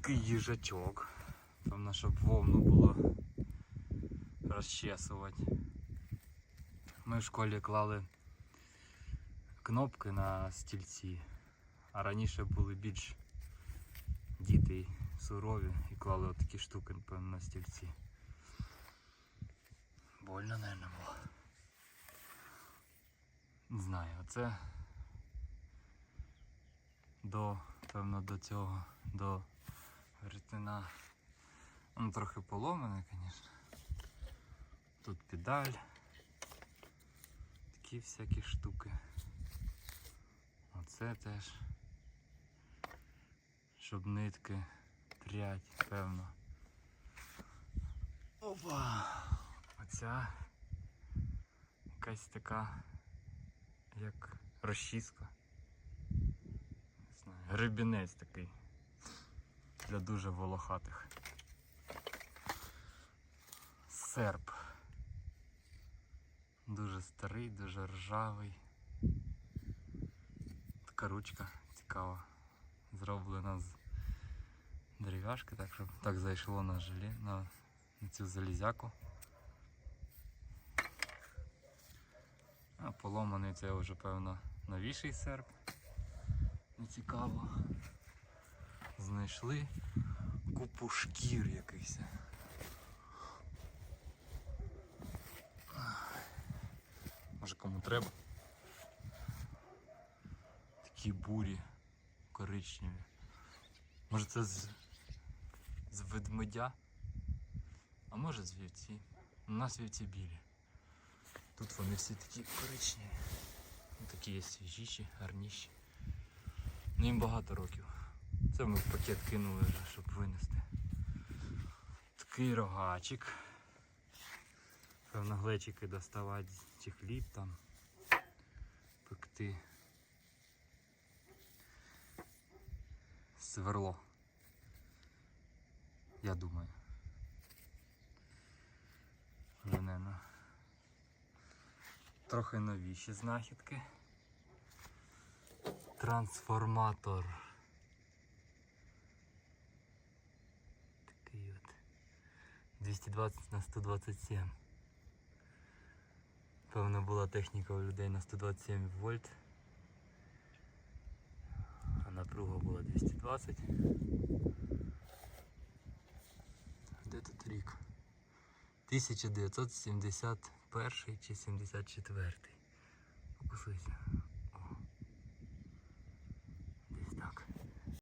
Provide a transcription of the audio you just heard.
Такий їжачок. Певно, щоб вовну було розчесувати. Ми в школі клали кнопки на стільці, а раніше були більш діти сурові і клали отакі штуки, напевно, на стільці. Больно, мабуть, було. Не знаю, оце до, певно, до цього, до веретена. Воно трохи поломане, звісно. Тут педаль. Такі всякі штуки. Оце теж. Щоб нитки прядь, певно. Опа! Оця якась така як розчіска. Не знаю, гребінець такий. Для дуже волохатих. Серп. Дуже старий, дуже ржавий. Така ручка цікава. Зроблена з дерев'яшки, так щоб так зайшло на желі, на, на цю залізяку. А поломаний це вже певно новіший серп. Не цікаво. Знайшли купу шкір якихось. Може кому треба. Такі бурі коричневі. Може це з, з ведмедя? А може з вівці. У нас вівці білі. Тут вони всі такі коричневі. Такі є свіжіші, гарніші. Ну їм багато років. Це ми в пакет кинули вже, щоб винести. Такий рогачик. Певно глечики доставати чи хліб там пекти. Сверло. Я думаю. Наверно, трохи новіші знахідки. Трансформатор. такий от 220 на 127. Певно була техніка у людей на 127 вольт. А напруга була 220. Де тут рік? 1971 чи 74. Покусуйся. Десь так.